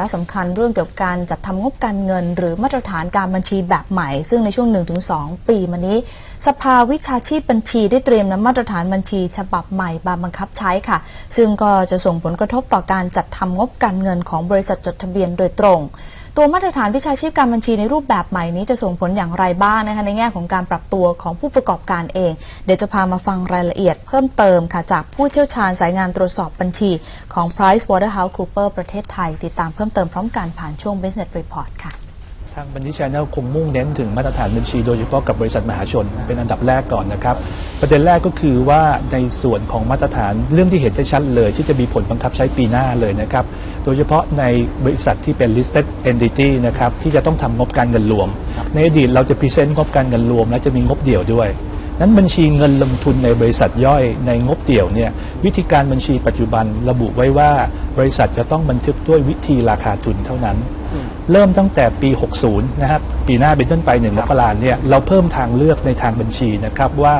ระสำคัญเรื่องเกี่ยวกับการจัดทำงบการเงิน หรือมาตรฐานการบัญชีแบบใหม่ ซึ่งในช่วง 1-2 ปีมานี้ สภาวิชาชีพบัญชีได้เตรียมนำมาตรฐานบัญชี ฉบับใหม่มาบังคับใช้ค่ะ ซึ่งก็จะส่งผลกระทบต่อการจัดทำงบการเงินของบริษัทจดทะเบียนโดยตรงตัวมาตรฐานวิชาชีพการบัญชีในรูปแบบใหม่นี้จะส่งผลอย่างไรบ้างนะคะในแง่ของการปรับตัวของผู้ประกอบการเอง เดี๋ยวจะพามาฟังรายละเอียดเพิ่มเติมค่ะจากผู้เชี่ยวชาญสายงานตรวจสอบบัญชีของ Price Waterhouse Cooper ประเทศไทย ติดตามเพิ่มเติมพร้อมกันผ่านช่วง Business Report ค่ะ ทางบัญชีชแนลคงมุ่งเน้นถึงมาตรฐานบัญชีโดยเฉพาะกับบริษัทมหาชน เป็นอันดับแรกก่อนนะครับ ประเด็นแรกก็คือว่าในส่วนของมาตรฐานเรื่องที่เห็นได้ชัดเลย ที่จะมีผลบังคับใช้ปีหน้าเลยนะครับ โดยเฉพาะในบริษัทที่เป็น listed entity นะครับที่จะต้องทำงบการเงินรวม ในอดีตเราจะพรีเซนต์งบการเงินรวม และจะมีงบเดี่ยวด้วยนั้นบัญชีเงินลงทุนในบริษัทย่อยในงบเดี่ยวเนี่ยวิธีการบัญชีปัจจุบันระบุไว้ว่า บริษัทจะต้องบันทึกด้วยวิธีราคาทุนเท่านั้น เริ่มตั้งแต่ปี 60 นะครับ ปีหน้าเป็นต้นไปหนึ่งมกราเนี่ยเราเพิ่มทางเลือกในทางบัญชีนะครับว่า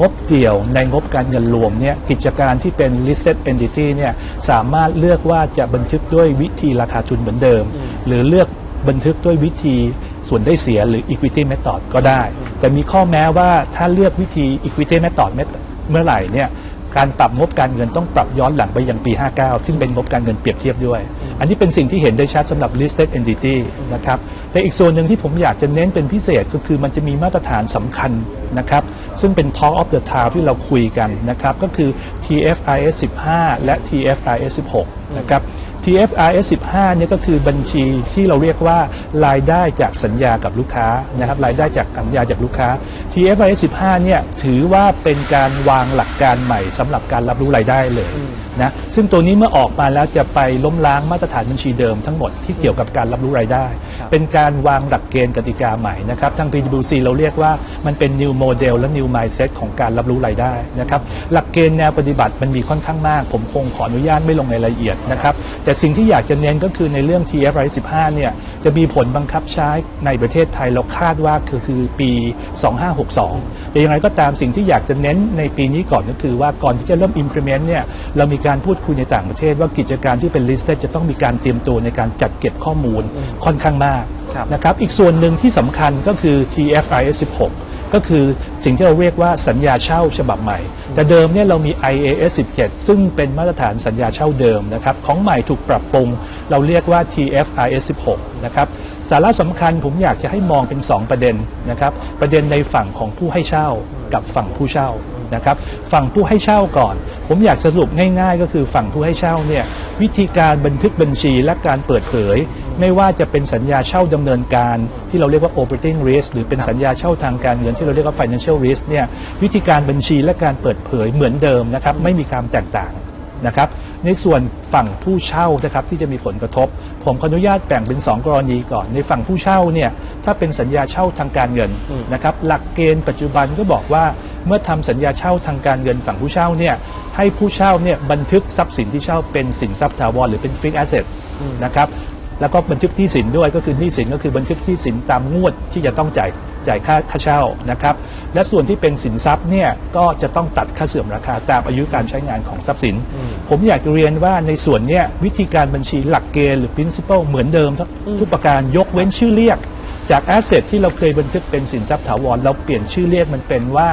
งบเดี่ยวในงบการเงินรวมเนี่ยกิจการที่เป็น listed entity เนี่ยสามารถเลือกว่าจะบันทึกด้วยวิธีราคาทุนเหมือนเดิม หรือเลือกบันทึกด้วยวิธีส่วนได้เสียหรือ equity method ก็ได้ แต่มีข้อแม้ว่าถ้าเลือกวิธี equity method เมื่อไหร่เนี่ยการปรับงบการเงินต้องปรับย้อนหลังไปยังปี 59 ซึ่งเป็นงบการเงินเปรียบเทียบด้วย อันนี้เป็นสิ่งที่เห็นได้ชัดสำหรับ listed entity นะครับ แต่อีกส่วนหนึ่งที่ผมอยากจะเน้นเป็นพิเศษก็คือมันจะมีมาตรฐานสำคัญนะครับ ซึ่งเป็น Talk of the Town ที่เราคุยกันนะครับ ก็คือ TFRS 15 และ TFRS 16 นะครับ TFRS 15เนี่ยก็คือบัญชีที่เราเรียกว่ารายได้จากสัญญากับลูกค้านะครับรายได้จากสัญญาจากลูกค้า TFRS 15เนี่ยถือว่าเป็นการวางหลักการใหม่สำหรับการรับรู้รายได้เลย นะซึ่งตัวนี้เมื่อออกมาแล้วจะไปล้มล้างมาตรฐานบัญชีเดิมทั้งหมดที่เกี่ยวกับการรับรู้รายได้เป็นการวางหลักเกณฑ์กติกาใหม่นะครับทาง PwC เราเรียกว่ามันเป็น new model และ new mindset ของการรับรู้รายได้นะครับหลักเกณฑ์แนวปฏิบัติมันมีค่อนข้างมาก ผมคงขออนุญาตไม่ลงในรายละเอียดนะครับแต่สิ่งที่อยากจะเน้นก็คือในเรื่อง TFRS 15เนี่ยจะมีผลบังคับใช้ในประเทศไทยเราคาดว่าคือคือปี 2562แต่อย่างไรก็ตามสิ่งที่อยากจะเน้นในปีนี้ก่อนก็คือว่าก่อนที่จะเริ่ม implement เนี่ยเรามีการพูดคุยในต่างประเทศว่ากิจการที่เป็น listed จะต้องมีการเตรียมตัวในการจัดเก็บข้อมูลค่อนข้างมากครับนะครับอีกส่วนหนึ่งที่สำคัญก็คือ TFRS 16 ก็คือสิ่งที่เราเรียกว่าสัญญาเช่าฉบับใหม่ แต่เดิมเนี่ยเรามี IAS 17 ซึ่งเป็นมาตรฐานสัญญาเช่าเดิมนะครับของใหม่ถูกปรับปรุง เราเรียกว่า TFRS 16 นะครับสาระสำคัญผมอยากจะให้มองเป็น 2 ประเด็นนะครับประเด็นในฝั่งของผู้ให้เช่ากับฝั่งผู้เช่า นะครับฝั่งผู้ให้เช่าก่อน ผมอยากสรุปง่ายๆ ก็คือฝั่งผู้ให้เช่าเนี่ยวิธีการบันทึกบัญชีและการเปิดเผย ไม่ว่าจะเป็นสัญญาเช่าดำเนินการที่เราเรียกว่า operating risk หรือเป็นสัญญาเช่าทางการเงินที่เราเรียกว่า financial risk เนี่ยวิธีการบัญชีและการเปิดเผยเหมือนเดิมนะครับไม่มีความแตกต่างนะครับในส่วนฝั่งผู้เช่านะครับที่จะมีผลกระทบ ผมขออนุญาตแบ่งเป็น 2 กรณีก่อน ในฝั่งผู้เช่าเนี่ยถ้าเป็นสัญญาเช่าทางการเงินนะครับหลักเกณฑ์ปัจจุบันก็บอกว่า เมื่อทำสัญญาเช่าทางการเงินฝั่งผู้เช่าเนี่ยให้ผู้เช่าเนี่ยบันทึกทรัพย์สินที่เช่าเป็นสินทรัพย์ถาวรหรือเป็น fixed asset นะครับแล้วก็บันทึกหนี้สินด้วยก็คือหนี้สินก็คือบันทึกหนี้สินตามงวดที่จะต้องจ่ายจ่ายค่าค่าเช่านะครับและส่วนที่เป็นสินทรัพย์เนี่ยก็จะต้องตัดค่าเสื่อมราคาตามอายุการใช้งานของทรัพย์สิน ผมอยากจะเรียนว่าในส่วนเนี้ยวิธีการบัญชีหลักเกณฑ์หรือ principle เหมือนเดิมทุกทุกประการยกเว้นชื่อเรียก จาก asset ที่เราเคยบันทึกเป็นสินทรัพย์ถาวรเราเปลี่ยนชื่อเรียกมันเป็นว่า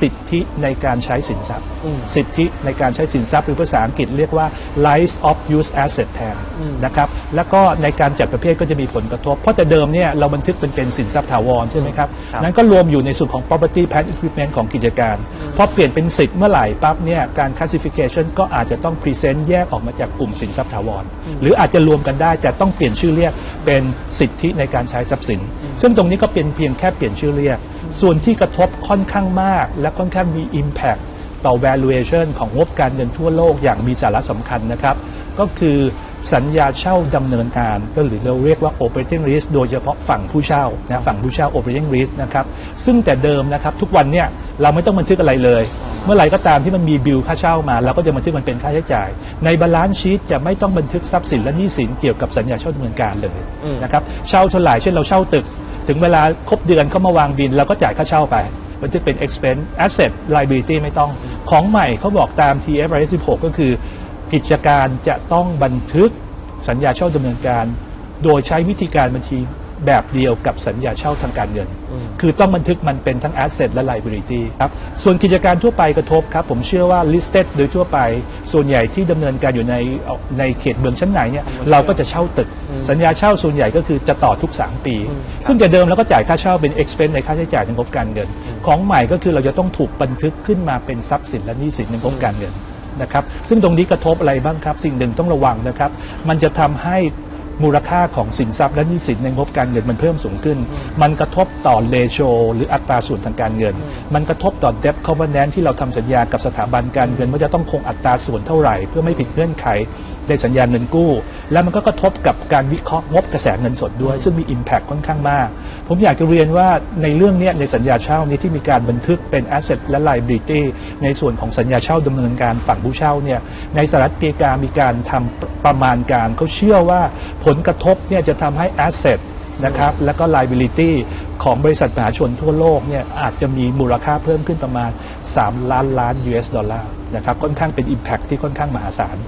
สิทธิในการใช้สินทรัพย์สิทธิในการใช้สินทรัพย์หรือภาษาอังกฤษเรียกว่า rights of use asset แทนนะครับแล้วก็ในการจัดประเภทก็จะมีผลกระทบ เพราะแต่เดิมเนี่ยเราบันทึกเป็นเป็นสินทรัพย์ถาวรใช่ไหมครับ ครับนั้นก็รวมอยู่ในส่วนของ property plant equipment ของกิจการพอเปลี่ยนเป็นสิทธิ์เมื่อไหร่ปั๊บเนี่ยการ classification ก็อาจจะต้อง present แยกออกมาจากกลุ่มสินทรัพย์ถาวร หรืออาจจะรวมกันได้แต่ต้องเปลี่ยนชื่อเรียกเป็นสิทธิในการใช้ทรัพย์สิน ซึ่งตรงนี้ก็เป็นเพียงแค่เปลี่ยนชื่อเรียก ส่วนที่กระทบค่อนข้างมาก และค่อนข้างมี impact ต่อ valuation ของงบการเงินทั่วโลกอย่างมีสาระสำคัญนะครับ ก็คือสัญญาเช่าดำเนินการก็หรือเราเรียกว่า operating risk โดยเฉพาะฝั่งผู้เช่านะฝั่งผู้เช่า operating risk นะครับซึ่งแต่เดิมนะครับทุกวันเนี่ยเราไม่ต้องบันทึกอะไรเลย เมื่อไหร่ก็ตามที่มันมีบิลค่าเช่ามาเราก็จะบันทึกมันเป็นค่าใช้จ่าย ในบาลานซ์ชีตจะไม่ต้องบันทึกทรัพย์สินและหนี้สินเกี่ยวกับสัญญาเช่าดำเนินการเลยนะครับเช่าเท่าไหร่เช่นเราเช่าตึก ถึงเวลาครบเดือนเขามาวางบินเราก็จ่ายค่าเช่าไปมันจะเป็น expense asset liability ไม่ต้อง ของใหม่เขาบอกตาม TFRS 16 ก็คือ กิจการจะต้องบันทึกสัญญาเช่าดำเนินการ โดยใช้วิธีการบัญชี แบบเดียวกับสัญญาเช่าทางการเงินอืมคือต้องบันทึกมันเป็นทั้ง asset และ liability ครับ ส่วนกิจการทั่วไปกระทบครับ ผมเชื่อว่า listed โดยทั่วไป ส่วนใหญ่ที่ดำเนินการอยู่ในในเขตเมืองชั้นไหนเนี่ยเราก็จะเช่าตึกอืมสัญญาเช่าส่วนใหญ่ก็คือจะต่อทุก 3 ปีอืมซึ่งแต่เดิมเราก็จ่ายค่าเช่าเป็น expense ในค่าใช้จ่ายในงบการเงินอืมของใหม่ก็คือเราจะต้องถูกบันทึกขึ้นมาเป็นทรัพย์สินและหนี้สินในงบการเงินนะครับ ซึ่งตรงนี้กระทบอะไรบ้างครับ สิ่งหนึ่งต้องระวังนะครับ มันจะทำให้ มูลค่าของสินทรัพย์และหนี้สินในงบการเงินมันเพิ่มสูงขึ้น มันกระทบต่อเลโชหรืออัตราส่วนทางการเงิน มันกระทบต่อ debt covenant ที่เราทำสัญญากับสถาบันการเงินว่าจะต้องคงอัตราส่วนเท่าไหร่ เพื่อไม่ผิดเงื่อนไข ในสัญญาเงินกู้ แล้วมันก็กระทบกับการวิเคราะห์งบกระแสเงินสดด้วย ซึ่งมี Impact ค่อนข้างมาก ผมอยากจะเรียนว่าในเรื่องนี้ในสัญญาเช่านี้ที่มีการบันทึกเป็น asset และ liability ในส่วนของสัญญาเช่าดำเนินการฝั่งผู้เช่าเนี่ยในสหรัฐอเมริกามีการทำประมาณการเขาเชื่อว่าผลกระทบเนี่ยจะทำให้ asset นะครับแล้วก็ liability ของบริษัทมหาชนทั่วโลกเนี่ยอาจจะมีมูลค่าเพิ่มขึ้นประมาณ 3 ล้านล้าน US ดอลลาร์นะครับค่อนข้างเป็น impact ที่ค่อนข้างมหาศาล